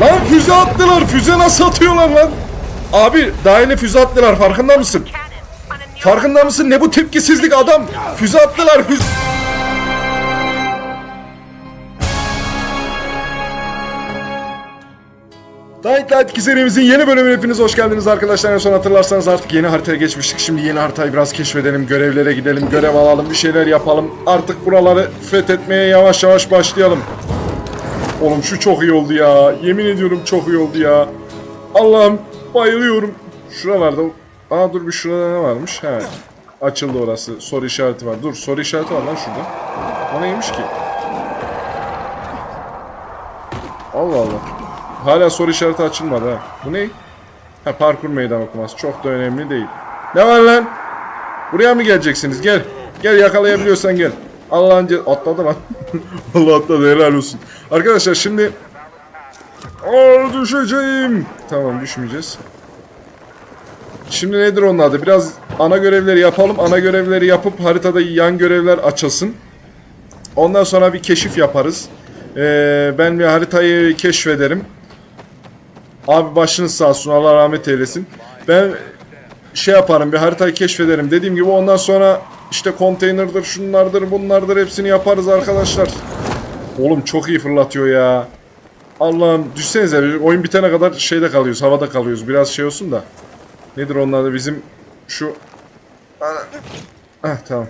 Lan füze attılar. Füze nasıl atıyorlar lan? Abi daha yeni füze attılar farkında mısın? Farkında mısın? Ne bu tepkisizlik adam? Füze attılar füze. Dying Light 2 serimizin yeni bölümüne hepiniz hoş geldiniz arkadaşlar. En son hatırlarsanız artık yeni haritaya geçmiştik. Şimdi yeni haritayı biraz keşfedelim, görevlere gidelim, görev alalım, bir şeyler yapalım. Artık buraları fethetmeye yavaş yavaş başlayalım. Oğlum şu çok iyi oldu ya. Yemin ediyorum çok iyi oldu ya. Allah'ım bayılıyorum. Şuralarda... Aa dur bir şurada ne varmış? He. Açıldı orası. Soru işareti var. Dur soru işareti var lan şurada. O neymiş ki? Allah Allah. Hala soru işareti açılmadı ha. Bu ne? Ha parkur meydan okuması. Çok da önemli değil. Ne var lan? Buraya mı geleceksiniz? Gel. Gel yakalayabiliyorsan gel. Allah'ın atladı lan. Allah atladı helal olsun. Arkadaşlar şimdi Aa, düşeceğim. Tamam düşmeyeceğiz. Şimdi nedir onun adı? Biraz ana görevleri yapalım. Ana görevleri yapıp haritada yan görevler açılsın. Ondan sonra bir keşif yaparız. Ee, ben bir haritayı keşfederim. Abi başınız sağ olsun Allah rahmet eylesin. Ben şey yaparım bir haritayı keşfederim. Dediğim gibi ondan sonra işte konteynerdir şunlardır bunlardır hepsini yaparız arkadaşlar. Oğlum çok iyi fırlatıyor ya. Allah'ım düşsenize oyun bitene kadar şeyde kalıyoruz havada kalıyoruz. Biraz şey olsun da. Nedir onlar da bizim şu... Heh tamam.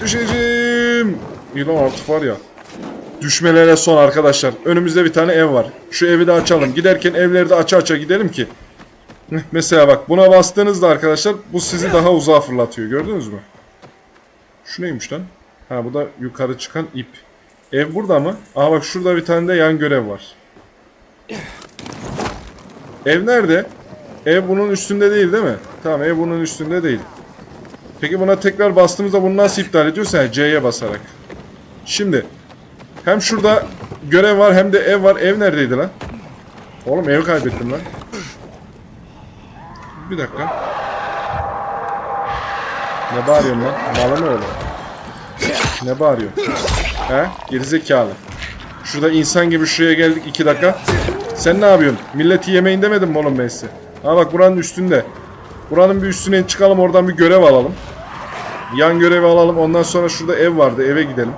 Düşeceğim. İyi lan artık var ya. Düşmelere son arkadaşlar. Önümüzde bir tane ev var. Şu evi de açalım. Giderken evleri de aça aça gidelim ki. Mesela bak buna bastığınızda arkadaşlar bu sizi daha uzağa fırlatıyor. Gördünüz mü? Şu neymiş lan? Ha bu da yukarı çıkan ip. Ev burada mı? Aa bak şurada bir tane de yan görev var. Ev nerede? Ev bunun üstünde değil değil mi? Tamam ev bunun üstünde değil. Peki buna tekrar bastığımızda bunu nasıl iptal ediyorsun? Ha, C'ye basarak. Şimdi hem şurada görev var hem de ev var. Ev neredeydi lan? Oğlum ev kaybettim lan. Bir dakika. Ne bağırıyorsun lan? Malı mı oğlum? Ne bağırıyorsun? He? Gerizekalı. Şurada insan gibi şuraya geldik iki dakika. Sen ne yapıyorsun? Milleti yemeyin demedim mi oğlum ben size? Ha bak buranın üstünde. Buranın bir üstüne çıkalım oradan bir görev alalım. Yan görevi alalım. Ondan sonra şurada ev vardı. Eve gidelim.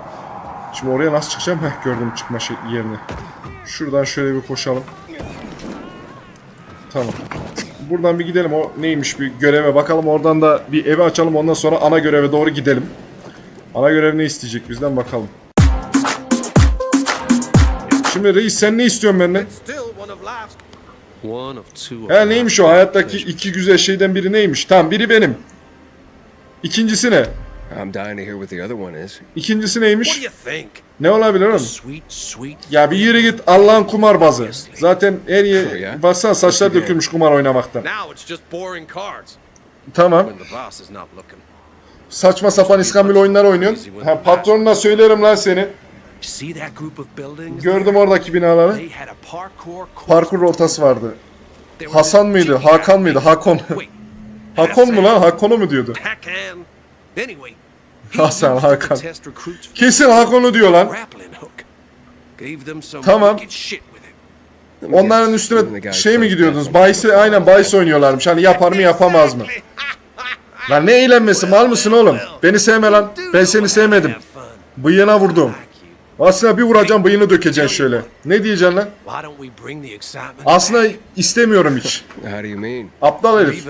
Şimdi oraya nasıl çıkacağım? Heh gördüm çıkma şey, yerini. Şuradan şöyle bir koşalım. Tamam. Buradan bir gidelim. O neymiş bir göreve bakalım. Oradan da bir evi açalım. Ondan sonra ana göreve doğru gidelim. Ana görev ne isteyecek bizden bakalım. Şimdi reis sen ne istiyorsun benden? He neymiş o hayattaki iki güzel şeyden biri neymiş? Tamam biri benim. İkincisi ne? I'm dying to hear what the other one is. İkincisi What do neymiş? you think? Ne olabilir oğlum? Sweet, sweet. Ya bir yere git Allah'ın kumarbazı. Zaten her yer baksana saçlar dökülmüş kumar oynamaktan. Now it's just boring cards Tamam. when the boss is not looking. Saçma sapan iskambil oyunlar oynuyorsun. Ha patronuna söylerim lan seni. Gördüm oradaki binaları. Parkur rotası vardı. Hasan mıydı? Hakan mıydı? Hakon. Hakon mu lan? Hakon'u mu diyordu? Anyway, Hasan, Hakan. Kesin Hakon'u diyor lan. Tamam. Onların üstüne şey mi gidiyordunuz? Bahise aynen bahis oynuyorlarmış. Hani yapar mı yapamaz mı? Lan ne eğlenmesi mal mısın oğlum? Beni sevme lan. Ben seni sevmedim. Bıyığına vurdum. Aslında bir vuracağım bıyığını dökeceksin şöyle. Ne diyeceksin lan? Aslında istemiyorum hiç. Aptal herif.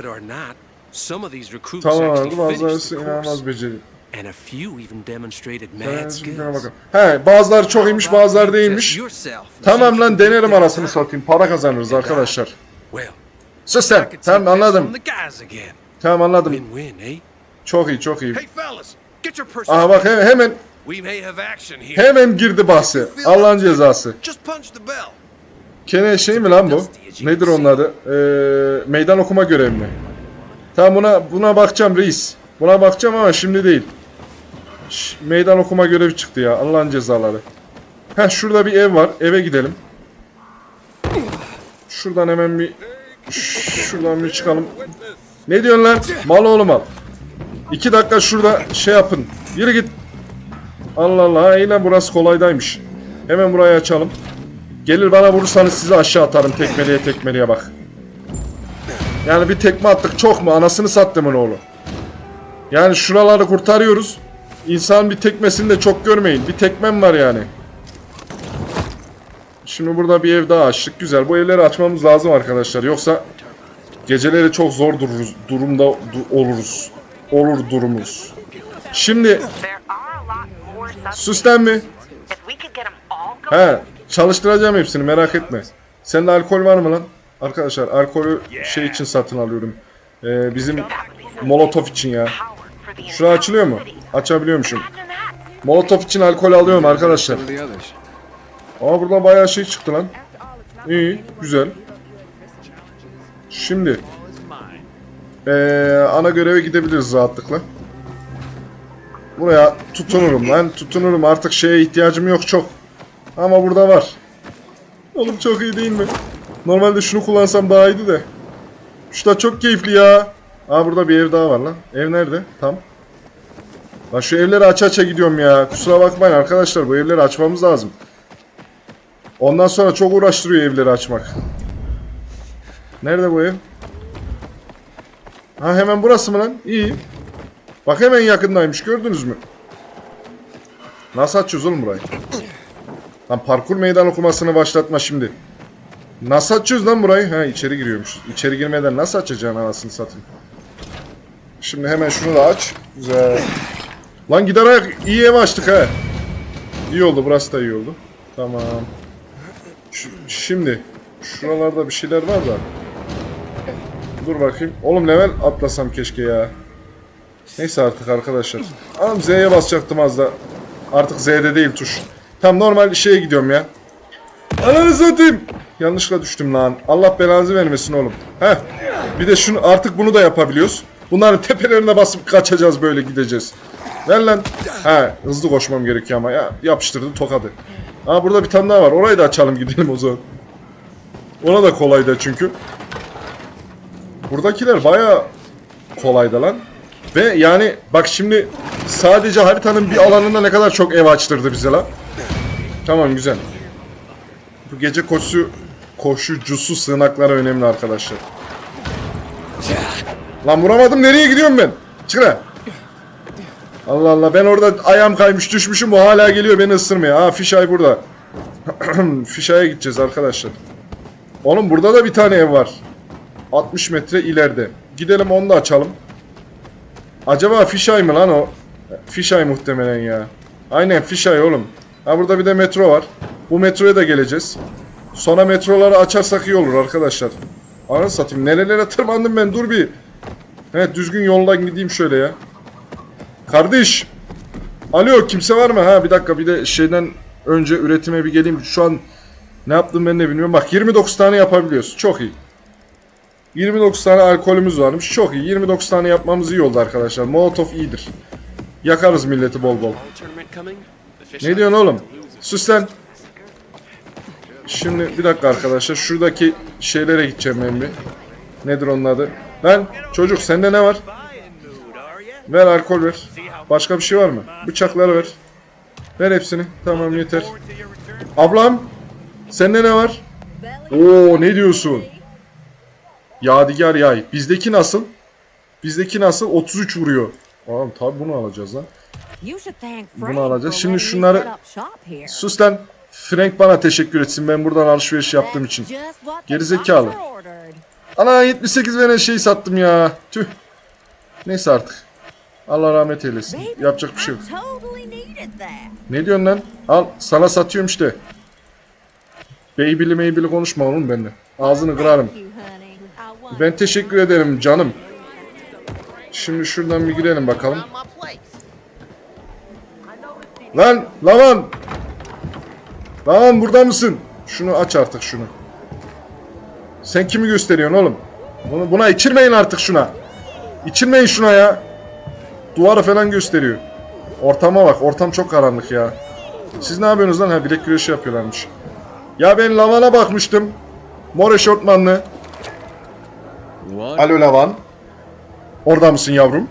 Some of these recruits Tamam bazıları inanılmaz beceri. and a few even demonstrated mad skills. He bazıları çok iyiymiş bazıları değilmiş. Tamam lan denerim anasını satayım. Para kazanırız arkadaşlar. Sus sen. Tamam anladım. Tamam anladım. Eh? Çok iyi çok iyi. Aha bak he- hemen here. hemen girdi bahsi. Allah'ın cezası. Kene şey mi lan bu? Nedir onun adı? Ee, meydan okuma görevi mi? Tamam buna buna bakacağım reis. Buna bakacağım ama şimdi değil. Ş- meydan okuma görevi çıktı ya. Allah'ın cezaları. Heh şurada bir ev var. Eve gidelim. Şuradan hemen bir şuradan bir çıkalım. Ne diyorsun lan? Mal oğlum al. İki dakika şurada şey yapın. Yürü git. Allah Allah. İyi burası kolaydaymış. Hemen burayı açalım. Gelir bana vurursanız sizi aşağı atarım tekmeleye tekmeleye bak. Yani bir tekme attık çok mu? Anasını sattımın oğlu. Yani şuraları kurtarıyoruz. İnsan bir tekmesini de çok görmeyin. Bir tekmem var yani. Şimdi burada bir ev daha açtık. Güzel. Bu evleri açmamız lazım arkadaşlar. Yoksa geceleri çok zor dururuz, durumda du- oluruz. Olur durumuz. Şimdi süslen mi? He, çalıştıracağım hepsini merak etme. Sende alkol var mı lan? Arkadaşlar alkolü şey için satın alıyorum. Ee, bizim Molotov için ya. Şura açılıyor mu? that. Molotov için alkol alıyorum arkadaşlar. Aa burada bayağı şey çıktı lan. İyi, güzel. Şimdi ee, ana göreve gidebiliriz rahatlıkla. Buraya tutunurum lan. Tutunurum. Artık şeye ihtiyacım yok çok. Ama burada var. Oğlum çok iyi değil mi? Normalde şunu kullansam daha iyiydi de. Şu da çok keyifli ya. Aa burada bir ev daha var lan. Ev nerede? Tam. Lan şu evleri aç aça gidiyorum ya. Kusura bakmayın arkadaşlar. Bu evleri açmamız lazım. Ondan sonra çok uğraştırıyor evleri açmak. Nerede bu ev? Ha hemen burası mı lan? İyi. Bak hemen yakındaymış gördünüz mü? Nasıl açıyoruz oğlum burayı? Lan parkur meydan okumasını başlatma şimdi. Nasıl açıyoruz lan burayı? Ha içeri giriyormuş. İçeri girmeden nasıl açacaksın anasını satayım. Şimdi hemen şunu da aç. Güzel. Lan gider ayak iyi ev açtık ha. İyi oldu burası da iyi oldu. Tamam. Ş- şimdi şuralarda bir şeyler var da. Dur bakayım. Oğlum level atlasam keşke ya. Neyse artık arkadaşlar. Anam Z'ye basacaktım az da. Artık Z'de değil tuş. Tam normal şeye gidiyorum ya. Ananı satayım. Yanlışlıkla düştüm lan. Allah belanızı vermesin oğlum. Heh. Bir de şunu artık bunu da yapabiliyoruz. Bunların tepelerine basıp kaçacağız böyle gideceğiz. Ver lan. He hızlı koşmam gerekiyor ama ya yapıştırdı tokadı. Ha burada bir tane daha var. Orayı da açalım gidelim o zaman. Ona da kolaydı çünkü. Buradakiler baya kolaydı lan. Ve yani bak şimdi sadece haritanın bir alanında ne kadar çok ev açtırdı bize lan. Tamam güzel. Bu gece koşu koşucusu sığınakları önemli arkadaşlar. Lan vuramadım nereye gidiyorum ben? Çıkın Allah Allah ben orada ayağım kaymış düşmüşüm bu hala geliyor beni ısırmaya. Ha fişay burada. Fişaya gideceğiz arkadaşlar. Oğlum burada da bir tane ev var. 60 metre ileride. Gidelim onu da açalım. Acaba fişay mı lan o? Fişay muhtemelen ya. Aynen fişay oğlum. Ha burada bir de metro var. Bu metroya da geleceğiz. Sonra metroları açarsak iyi olur arkadaşlar. Anasını satayım. Nerelere tırmandım ben dur bir. Evet düzgün yoldan gideyim şöyle ya. Kardeş. Alo kimse var mı? Ha bir dakika bir de şeyden önce üretime bir geleyim. Şu an ne yaptım ben de bilmiyorum. Bak 29 tane yapabiliyoruz. Çok iyi. 29 tane alkolümüz varmış. Çok iyi. 29 tane yapmamız iyi oldu arkadaşlar. Molotov iyidir. Yakarız milleti bol bol. Ne diyorsun oğlum? Sus lan. Şimdi bir dakika arkadaşlar. Şuradaki şeylere gideceğim ben bir. Nedir onun adı? Lan çocuk sende ne var? Ver alkol ver. Başka bir şey var mı? Bıçakları ver. Ver hepsini. Tamam yeter. Ablam. Sende ne var? Oo ne diyorsun? Yadigar yay. Bizdeki nasıl? Bizdeki nasıl? 33 vuruyor. Oğlum tabi bunu alacağız lan. Bunu alacağız. Şimdi şunları-. Sus lan. Frank bana teşekkür etsin. Ben buradan alışveriş yaptığım için. Gerizekalı. Ana 78 veren şeyi sattım ya. Tüh. Neyse artık. Allah rahmet eylesin. Yapacak bir şey yok. Ne diyorsun lan? Al sana satıyorum işte. Baby'li meybili konuşma oğlum benimle. Ağzını kırarım. Ben teşekkür ederim canım. Şimdi şuradan bir girelim bakalım. Lan Lavan! Lavan burada mısın? Şunu aç artık şunu. Sen kimi gösteriyorsun oğlum? Bunu, buna içirmeyin artık şuna. İçirmeyin şuna ya. Duvarı falan gösteriyor. Ortama bak. Ortam çok karanlık ya. Siz ne yapıyorsunuz lan? Ha bilek güreşi yapıyorlarmış. Ya ben Lavan'a bakmıştım. Mor eşortmanlı. Alo Lavan. Orada mısın yavrum?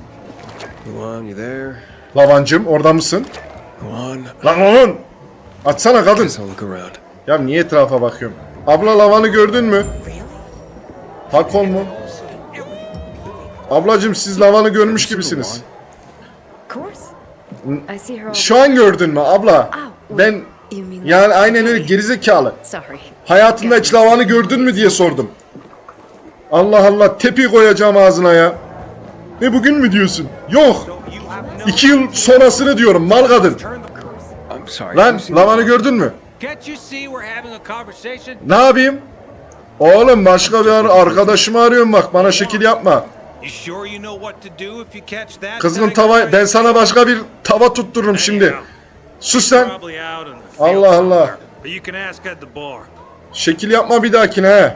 Lavancım orada mısın? Luan? Lan oğlum. Açsana kadın. Ya niye etrafa bakıyorum? Abla lavanı gördün mü? Hakon mu? Ablacım siz lavanı görmüş gibisiniz. Şu an gördün mü abla? Ben You mean yani aynen öyle gerizekalı. Hayatında hiç lavanı gördün mü diye sordum. Allah Allah tepi koyacağım ağzına ya. Ne bugün mü diyorsun? Yok. İki yıl sonrasını diyorum mal kadın. I'm sorry. Lan lavanı gördün mü? Ne yapayım? Oğlum başka bir ar- arkadaşımı arıyorum bak bana şekil yapma. Kızgın tava ben sana başka bir tava tuttururum şimdi. Sus sen. Allah Allah. Şekil yapma bir dahakine he.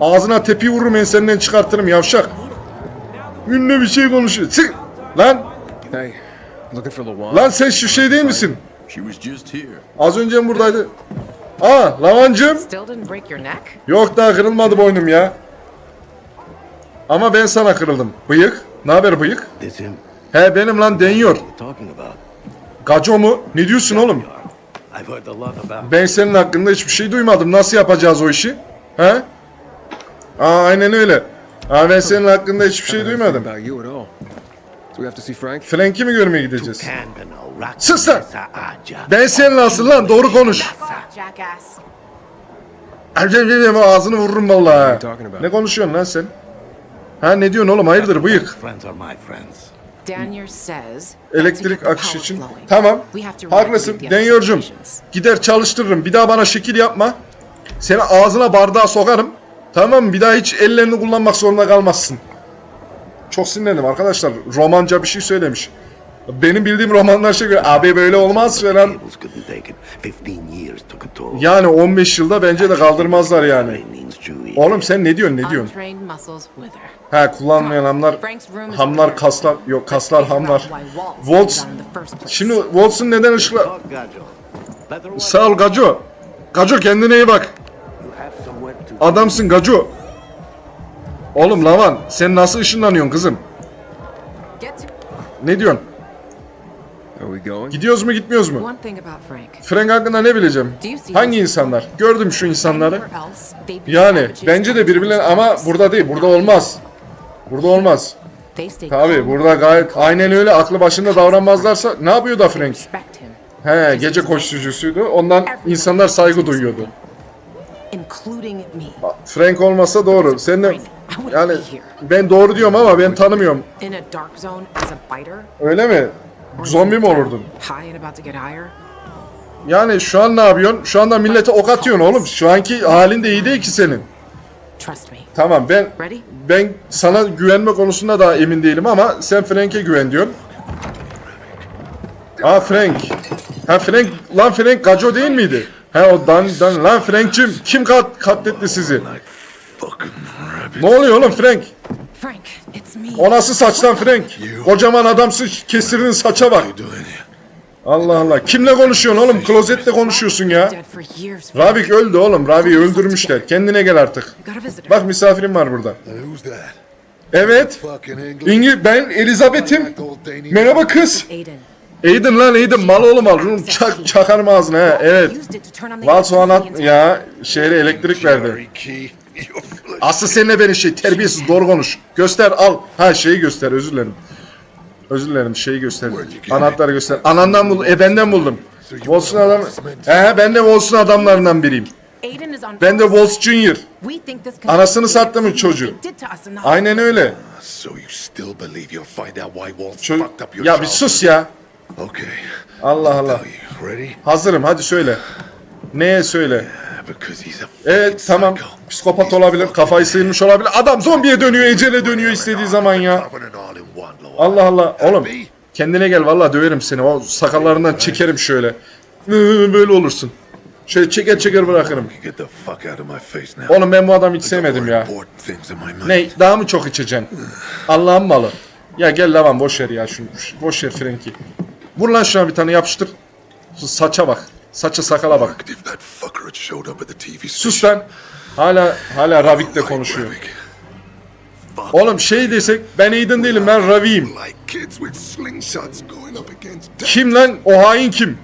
Ağzına tepi vururum ensenden çıkartırım yavşak. Ünlü bir şey konuşuyor. Sık. Lan lan sen şu şey değil misin? She was just here. Az önce mi buradaydı? Aa lavancım. Still didn't break your neck? Yok daha kırılmadı boynum ya. Ama ben sana kırıldım. Bıyık. Ne haber bıyık? He benim lan deniyor. Talking about. Gaco mu? Ne diyorsun oğlum? I've heard a lot about. Ben senin hakkında hiçbir şey duymadım. Nasıl yapacağız o işi? He? Aa aynen öyle. Aa ben senin hakkında hiçbir şey duymadım. Frank'i mi görmeye gideceğiz? Rock. Sus lan! Ben senin asıl lan doğru konuş. Erken benim ağzını vururum vallahi. Ne konuşuyorsun lan sen? Ha ne diyorsun oğlum hayırdır bıyık? Elektrik akışı için. Tamam. Haklısın. Deniyorcum. Gider çalıştırırım. Bir daha bana şekil yapma. Seni ağzına bardağa sokarım. Tamam mı? Bir daha hiç ellerini kullanmak zorunda kalmazsın. Çok sinirlendim arkadaşlar. Romanca bir şey söylemiş. Benim bildiğim romanlar şey göre abi böyle olmaz falan. Cables couldn't take it. 15 years took a toll. Yani 15 yılda bence de kaldırmazlar yani. Oğlum sen ne diyorsun ne diyorsun? Ha kullanmayan hamlar hamlar kaslar yok kaslar hamlar. Waltz. Şimdi Waltz'un neden ışıkla Talk, Gajo. Leather what? Sağ ol Gaco. Gaco kendine iyi bak. Adamsın Gaco. Oğlum Lavan sen nasıl ışınlanıyorsun kızım? Ne diyorsun? Gidiyoruz mu gitmiyoruz mu? Frank. Hakkında ne bileceğim? Hangi insanlar? Gördüm şu insanları. Yani bence de birbirlerine ama burada değil. Burada olmaz. Burada olmaz. Tabi burada gayet aynen öyle aklı başında davranmazlarsa ne yapıyor da Frank? He gece koşucusuydu. Ondan insanlar saygı duyuyordu. Frank olmasa doğru. Sen de yani ben doğru diyorum ama ben tanımıyorum. In a dark zone as a biter, Öyle mi? Zombi mi olurdun? high and about to get higher. Yani şu an ne yapıyorsun? Şu anda millete ok atıyorsun oğlum. Şu anki halin de iyi değil ki senin. Trust me. Tamam ben Ready? ben sana güvenme konusunda da emin değilim ama sen Frank'e güven diyorsun. Aa Frank. Ha Frank lan Frank Gaco değil miydi? Ha o Dan Dan lan Frank'cim kim kat, katletti sizi? Ne oluyor oğlum Frank? Frank, it's me. O nasıl saç lan Frank? Kocaman adamsın kestirdin saça bak. Allah Allah. Kimle konuşuyorsun oğlum? Klozetle konuşuyorsun ya. Ravik öldü oğlum. Ravik'i öldürmüşler. Kendine gel artık. Bak misafirim var burada. Evet. İngiliz ben Elizabeth'im. Merhaba kız. Aiden. Lan Aiden mal oğlum al. Çak, çakarım ağzına he. Evet. Val soğan at ya şeyle elektrik verdi. Aslı seninle beni şey terbiyesiz doğru konuş. Göster al. Ha şeyi göster özür dilerim. Özür dilerim şeyi göster. Anahtarı göster. Anandan buldum. E benden buldum. Wolf'un adam. He ben de Wolf'un adamlarından biriyim. Ben de Wolf Junior. Anasını sattı mı çocuğu? Aynen öyle. Ço- ya bir sus ya. Okay. Allah Allah. Hazırım hadi söyle. Neye söyle? Evet tamam. Psikopat olabilir. Kafayı sıyırmış olabilir. Adam zombiye dönüyor. Ecele dönüyor istediği zaman ya. Allah Allah. Oğlum kendine gel vallahi döverim seni. O sakallarından çekerim şöyle. Böyle olursun. Şöyle çeker çeker bırakırım. Oğlum ben bu adamı hiç sevmedim ya. Ne daha mı çok içeceksin? Allah'ın malı. Ya gel Lavan boş ver ya şunu. Boş ver Frenki. Vur lan şuna bir tane yapıştır. Şu saça bak. Saça sakala bak. Sus lan. Hala hala Ravik'le konuşuyor. Oğlum şey desek ben Aiden değilim ben Ravi'yim. Kim lan? O hain kim?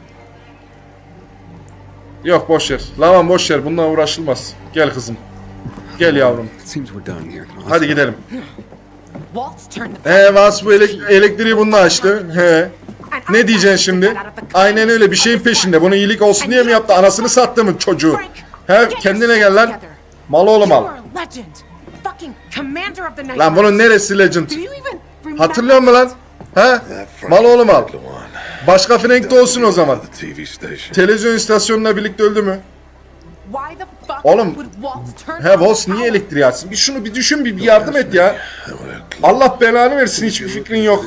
Yok boş ver. Lavan boş ver. Bununla uğraşılmaz. Gel kızım. Gel yavrum. Hadi gidelim. He Vas bu elek- elektriği bununla açtı. He. Ne diyeceksin şimdi? Aynen öyle bir şeyin peşinde. Bunu iyilik olsun diye mi yaptı? Anasını sattı mı çocuğu? He kendine gel lan. Mal oğlum You al. are a legend. Fucking commander of the night. Lan bunun neresi legend? Hatırlıyor musun lan? He? Mal oğlum al. Go on. Başka Frank'te olsun o zaman. Televizyon istasyonuna birlikte öldü mü? Why the fuck Oğlum, He the niye elektriği açsın? Bir şunu bir düşün bir, bir yardım et ya. Allah belanı versin hiçbir fikrin yok.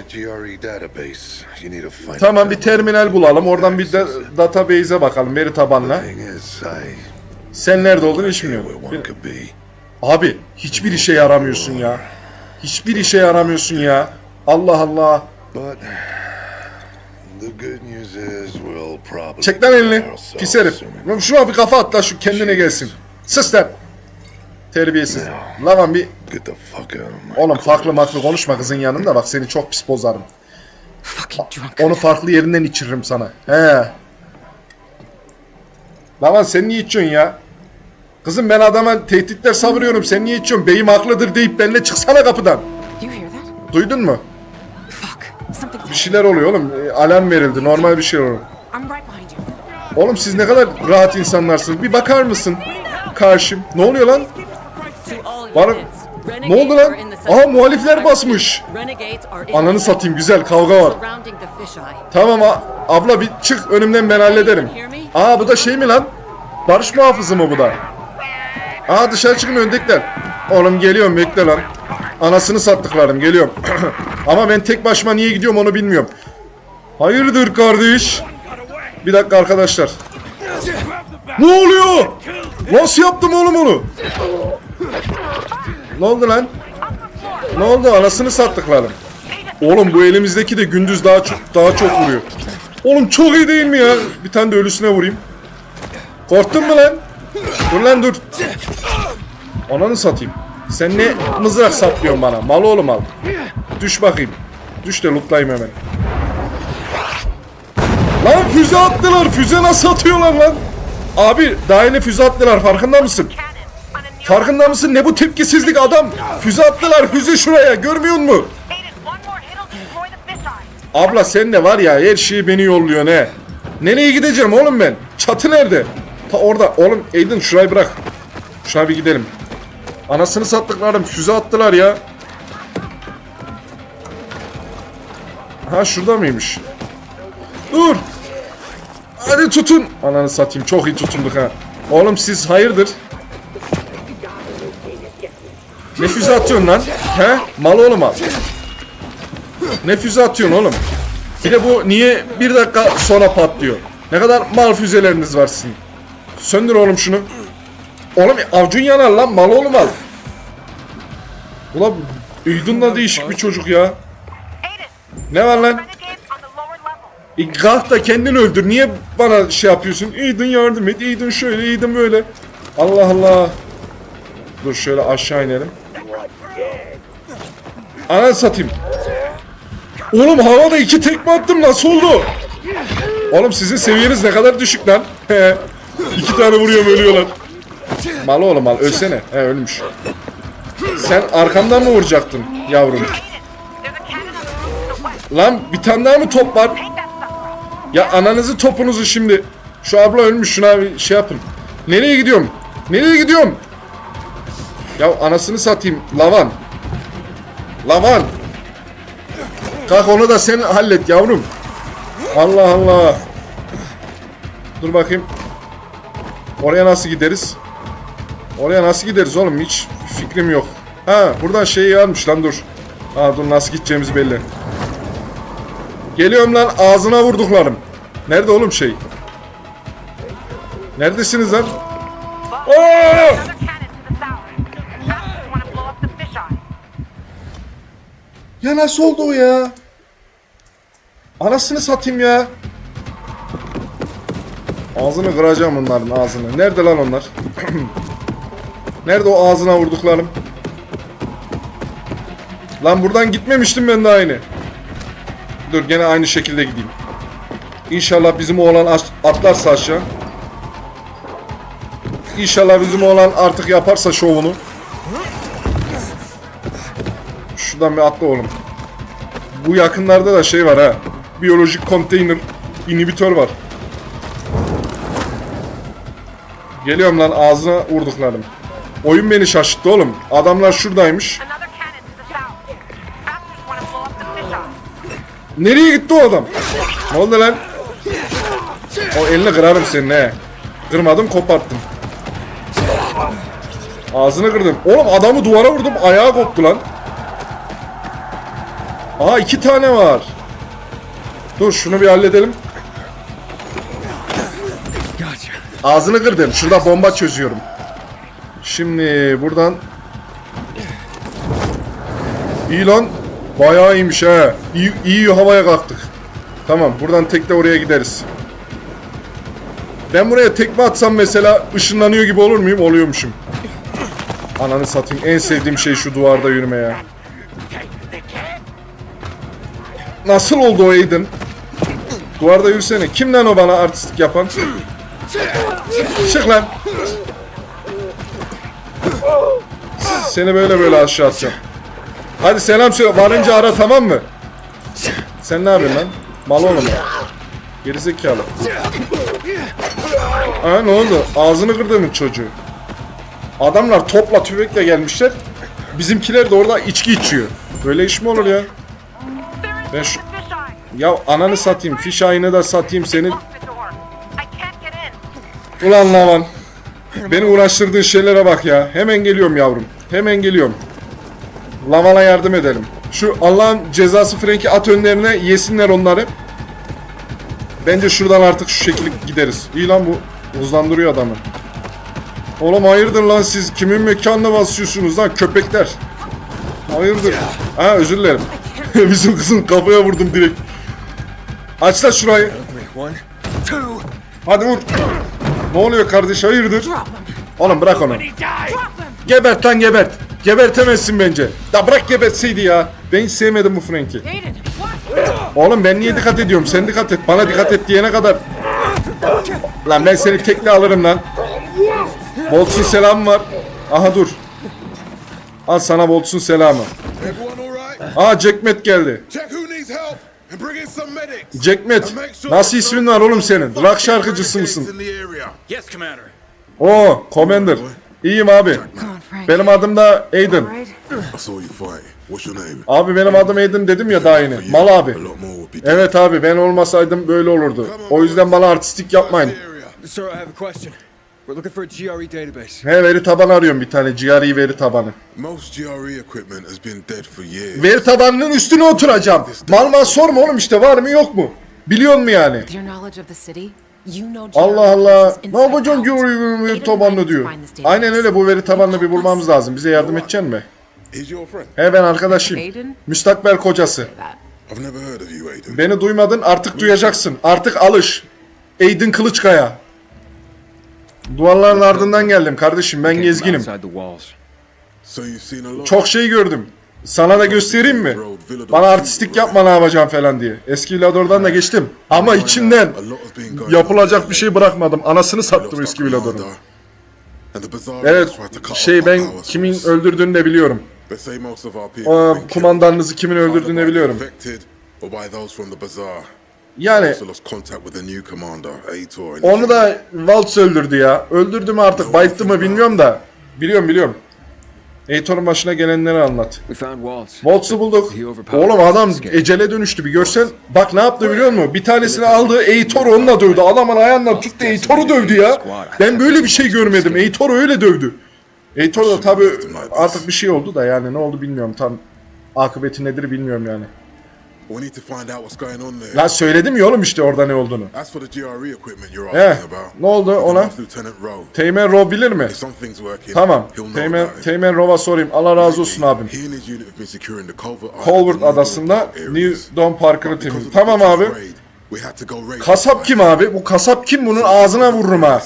Find Tamam bir terminal bulalım. Oradan bir de, database'e bakalım veri tabanına. Sen nerede olduğunu hiç bilmiyorum. Abi hiçbir işe yaramıyorsun ya. Hiçbir işe yaramıyorsun ya. Allah Allah. But the good news is we'll probably Çek lan elini. Pis herif. Lan Şuna bir kafa at la şu kendine gelsin. Sus lan. Terbiyesiz. Lavan bir Get the fuck out of my Oğlum farklı maklı konuşma kızın yanında bak seni çok pis bozarım. Onu farklı yerinden içiririm sana. He. Lavan sen niye içiyorsun ya? Kızım ben adama tehditler savuruyorum. Sen niye içiyorsun? Beyim haklıdır deyip benimle çıksana kapıdan. Duydun mu? Bir şeyler oluyor oğlum. E, Alarm verildi. Normal bir şey you. Oğlum siz ne kadar rahat insanlarsınız. Bir bakar mısın? Karşım. Ne oluyor lan? Bana... Ne oldu lan? Aha muhalifler basmış. Ananı satayım güzel kavga var. Tamam abla bir çık önümden ben hallederim. Aa bu da şey mi lan? Barış muhafızı mı bu da? Aa dışarı çıkın öndekiler. Oğlum geliyorum bekle lan. Anasını sattıklarım geliyorum. Ama ben tek başıma niye gidiyorum onu bilmiyorum. Hayırdır kardeş? Bir dakika arkadaşlar. Ne oluyor? Nasıl yaptım oğlum onu? Ne oldu lan? Ne oldu? Anasını sattıklarım. Oğlum bu elimizdeki de gündüz daha çok daha çok vuruyor. Oğlum çok iyi değil mi ya? Bir tane de ölüsüne vurayım. Korktun mu lan? Dur lan dur. Ananı satayım. Sen ne mızrak saplıyorsun bana? Mal oğlum al. Düş bakayım. Düş de lootlayayım hemen. Lan füze attılar. Füze nasıl atıyorlar lan? Abi daha yeni füze attılar farkında mısın? Farkında mısın? Ne bu tepkisizlik adam? Füze attılar füze şuraya görmüyor? Aiden, fisheye. Abla sen de var ya her şeyi beni yolluyor ne? Nereye gideceğim oğlum ben? Çatı nerede? Ta orada. Oğlum Aydın şurayı bırak. Şuna bir gidelim. Anasını sattıklarım füze attılar ya. Ha şurada mıymış? Dur. Hadi tutun. Ananı satayım çok iyi tutunduk ha. Oğlum siz hayırdır? Ne füze atıyorsun lan? He? Mal oğlum al. Ne füze atıyorsun oğlum? Bir de bu niye bir dakika sonra patlıyor? Ne kadar mal füzeleriniz var sizin? Söndür oğlum şunu. Oğlum avcun yanar lan mal oğlum al. Ulan Üydün da değişik bir çocuk ya. Aiden, Ne var lan? E, kalk da kendini öldür. Niye bana şey yapıyorsun? İydin yardım et. İydin şöyle, iyiydin böyle. Allah Allah. Dur şöyle aşağı inelim. Ana satayım. Oğlum havada iki tekme attım nasıl oldu? Oğlum sizin seviyeniz ne kadar düşük lan. İki tane vuruyorum ölüyorlar. Mal oğlum mal ölsene. He ölmüş. Sen arkamdan mı vuracaktın yavrum? Lan bir tane daha mı top var? Ya ananızı topunuzu şimdi. Şu abla ölmüş şuna bir şey yapın. Nereye gidiyorum? Nereye gidiyorum? Ya anasını satayım. Lavan. Lavan. Kalk onu da sen hallet yavrum. Allah Allah. Dur bakayım. Oraya nasıl gideriz? Oraya nasıl gideriz oğlum? Hiç fikrim yok. Ha buradan şey yarmış lan dur. Ha dur nasıl gideceğimiz belli. Geliyorum lan ağzına vurduklarım. Nerede oğlum şey? Neredesiniz lan? Oo! Ya nasıl oldu o ya? Anasını satayım ya. Ağzını kıracağım onların ağzını. Nerede lan onlar? Nerede o ağzına vurduklarım? Lan buradan gitmemiştim ben de aynı. Dur gene aynı şekilde gideyim. İnşallah bizim oğlan atlarsa aşağı. İnşallah bizim oğlan artık yaparsa şovunu. Şuradan bir atla oğlum. Bu yakınlarda da şey var ha. Biyolojik konteyner inhibitör var. Geliyorum lan ağzına vurduklarım. Oyun beni şaşırttı oğlum. Adamlar şuradaymış. Nereye gitti o adam? Ne oldu lan? O elini kırarım senin he. Kırmadım koparttım. Ağzını kırdım. Oğlum adamı duvara vurdum ayağı koptu lan. Aa iki tane var. Dur şunu bir halledelim. Ağzını kırdım. Şurada bomba çözüyorum. Şimdi buradan İyi lan. Bayağı iyiymiş ha. İyi, iyi havaya kalktık. Tamam buradan tekle oraya gideriz. Ben buraya tekme atsam mesela ışınlanıyor gibi olur muyum? Oluyormuşum. Ananı satayım. En sevdiğim şey şu duvarda yürüme ya. Nasıl oldu o Aiden? Duvarda yürüsene. Kim lan o bana artistik yapan? Çık lan. Seni böyle böyle aşağı atacağım. Hadi selam söyle. Varınca ara tamam mı? Sen ne yapıyorsun lan? Mal oğlum. Gerizekalı. Ha ne oldu? Ağzını kırdı mı çocuğu? Adamlar topla tüfekle gelmişler. Bizimkiler de orada içki içiyor. Böyle iş mi olur ya? Ben şu... Ya ananı satayım. Fiş ayını da satayım senin. Ulan Lavan. Beni uğraştırdığın şeylere bak ya. Hemen geliyorum yavrum. Hemen geliyorum. Lavan'a yardım edelim. Şu Allah'ın cezası Frank'i at önlerine yesinler onları. Bence şuradan artık şu şekilde gideriz. İyi lan bu. Hızlandırıyor adamı. Oğlum hayırdır lan siz kimin mekanına basıyorsunuz lan köpekler. Hayırdır. Ha özür dilerim. Bizim kızın kafaya vurdum direkt. Aç lan şurayı. Hadi vur. Ne oluyor kardeş hayırdır? Oğlum bırak onu. Gebert lan gebert. Gebertemezsin bence. Da bırak gebertseydi ya. Ben hiç sevmedim bu Frank'i. Oğlum ben niye dikkat ediyorum? Sen dikkat et. Bana dikkat et diyene kadar. Lan ben seni tekle alırım lan. Bolt'sun selamı var. Aha dur. Al sana Bolt'sun selamı. Aa Jackmet geldi. Jackmet. Nasıl ismin var oğlum senin? Rock şarkıcısı mısın? Oo Commander. İyiyim abi. Benim adım da Aiden. Abi benim adım Aiden dedim ya daha yeni. Mal abi. Evet abi ben olmasaydım böyle olurdu. O yüzden bana artistik yapmayın. database. He veri tabanı arıyorum bir tane. GRE veri tabanı. Years. Veri tabanının üstüne oturacağım. Mal mal sorma oğlum işte var mı yok mu? Biliyor mu yani? Allah Allah. Ne yapacaksın inside out. GRE veri Aiden might diyor. Aynen öyle bu veri tabanını bir bulmamız lazım. Bize yardım edeceksin mi? He's your friend. He ben arkadaşıyım. Aiden? Müstakbel kocası. Aiden. Beni duymadın artık duyacaksın. Artık alış. Aydın Kılıçkaya. Duvarların ardından geldim kardeşim ben gezginim. Çok şey gördüm. Sana da göstereyim mi? Bana artistik yapma ne yapacağım falan diye. Eski Villador'dan da geçtim. Ama going yapılacak bir şey bırakmadım. Anasını sattım eski Bazaar Evet şey ben kimin öldürdüğünü de biliyorum. O kumandanınızı kimin öldürdüğünü de biliyorum. Yani onu da Waltz öldürdü ya. Öldürdü mü artık bayıttı mı bilmiyorum da. Biliyorum biliyorum. Eytor'un başına gelenleri anlat. Waltz'u bulduk. Oğlum adam ecele dönüştü bir görsen. Bak ne yaptı biliyor musun? Bir tanesini aldı Eytor onunla dövdü. Adamın ayağından tuttu Eytor'u dövdü ya. Ben böyle bir şey görmedim. Eytor öyle dövdü. Eytor da tabi artık bir şey oldu da yani ne oldu bilmiyorum. Tam akıbeti nedir bilmiyorum yani. We need to find out what's going on there. Lan söyledim ya oğlum işte orada ne olduğunu. As for the GRE equipment you're He asking about, ne oldu ona? Lieutenant Rowe. Teğmen Rov bilir mi? If something's working, Tamam. Teğmen. Teğmen Rov'a sorayım. Allah razı olsun abim. Colbert adasında New Parker'ı Because temiz. Tamam abi. Kasap kim abi? Bu kasap kim? Bunun ağzına vururum ha.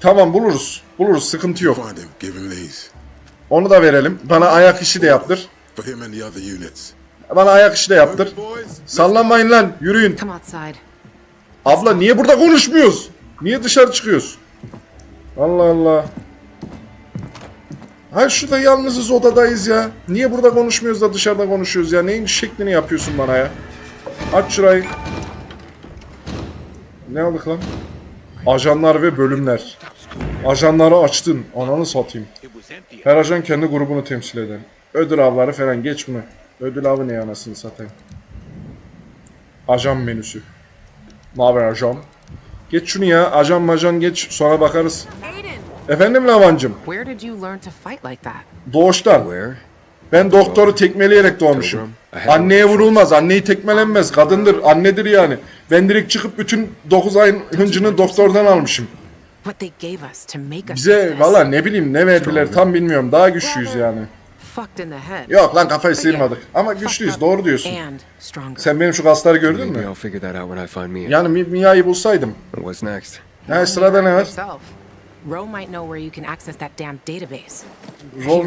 Tamam buluruz. Buluruz sıkıntı yok. Onu da verelim. Bana ayak işi de yaptır. Bana ayak işi de yaptır. Sallanmayın lan. Yürüyün. Abla niye burada konuşmuyoruz? Niye dışarı çıkıyoruz? Allah Allah. Ha şurada yalnızız odadayız ya. Niye burada konuşmuyoruz da dışarıda konuşuyoruz ya? Neyin şeklini yapıyorsun bana ya? Aç şurayı. Ne aldık lan? Ajanlar ve bölümler. Ajanları açtın. Ananı satayım. Her ajan kendi grubunu temsil eder. Ödül avları falan geç bunu. Ödül avı ne anasını satayım. Ajan menüsü. Ne haber ajan? Geç şunu ya. Ajan majan geç. Sonra bakarız. Efendim Lavancım. Doğuştan. Ben doktoru tekmeleyerek doğmuşum. Anneye vurulmaz. Anneyi tekmelenmez. Kadındır. Annedir yani. Ben direkt çıkıp bütün 9 ayın hıncını doktordan almışım. Bize valla ne bileyim ne verdiler tam bilmiyorum. Daha güçlüyüz yani. Fucked in the head. Yok lan kafayı sıyırmadık. Ama güçlüyüz. Doğru diyorsun. Sen benim şu kasları gördün mü? I'll figure that out when I find Mia. Yani Mi- Mia'yı bulsaydım. What's next? Ha sırada ne var? Yourself. Roe might know where you can access that damn database. Rol...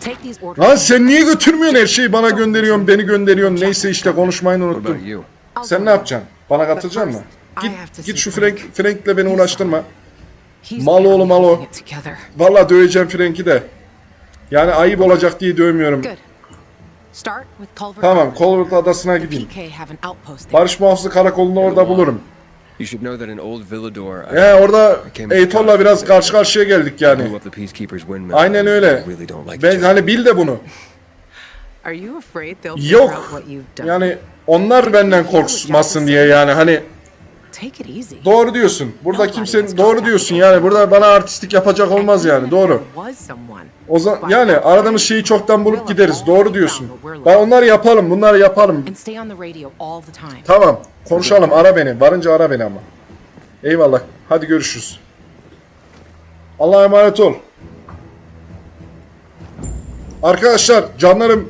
Take these orders. Lan sen niye götürmüyorsun her şeyi bana gönderiyorsun, beni gönderiyorsun. Neyse işte konuşmayı What unuttum. about you? I'll Sen ne yapacaksın? Bana katılacaksın mı? Git, git şu Frank. Frank, Frank'le beni uğraştırma. He's Mal barely oğlu, mal o. holding it together. Vallahi döveceğim Frank'i de. Yani ayıp olacak diye dövmüyorum. Tamam. Colbert Adası'na gideyim. Barış Muhafızı Karakolunu orada bulurum. He orada Eytol'la biraz karşı karşıya geldik yani. Aynen öyle. Ben hani bil de bunu. Yok. Yani onlar benden korkmasın diye yani hani doğru diyorsun. Burada kimsenin doğru diyorsun yani burada bana artistik yapacak olmaz yani doğru. O zaman yani aradığımız şeyi çoktan bulup gideriz. Doğru diyorsun. Ben onları yapalım, bunları yapalım. Tamam. Konuşalım. Ara beni. Varınca ara beni ama. Eyvallah. Hadi görüşürüz. Allah'a emanet ol. Arkadaşlar canlarım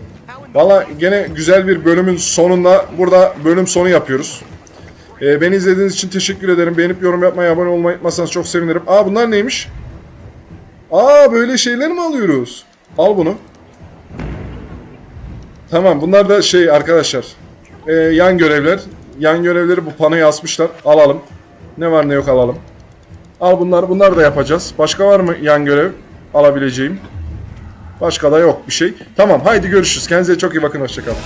valla gene güzel bir bölümün sonunda burada bölüm sonu yapıyoruz. Ee, beni izlediğiniz için teşekkür ederim. Beğenip yorum yapmayı, abone olmayı unutmazsanız çok sevinirim. Aa bunlar neymiş? Aa böyle şeyler mi alıyoruz? Al bunu. Tamam bunlar da şey arkadaşlar. Ee, yan görevler. Yan görevleri bu panoya asmışlar. Alalım. Ne var ne yok alalım. Al bunları. Bunları da yapacağız. Başka var mı yan görev alabileceğim? Başka da yok bir şey. Tamam haydi görüşürüz. Kendinize çok iyi bakın. Hoşçakalın.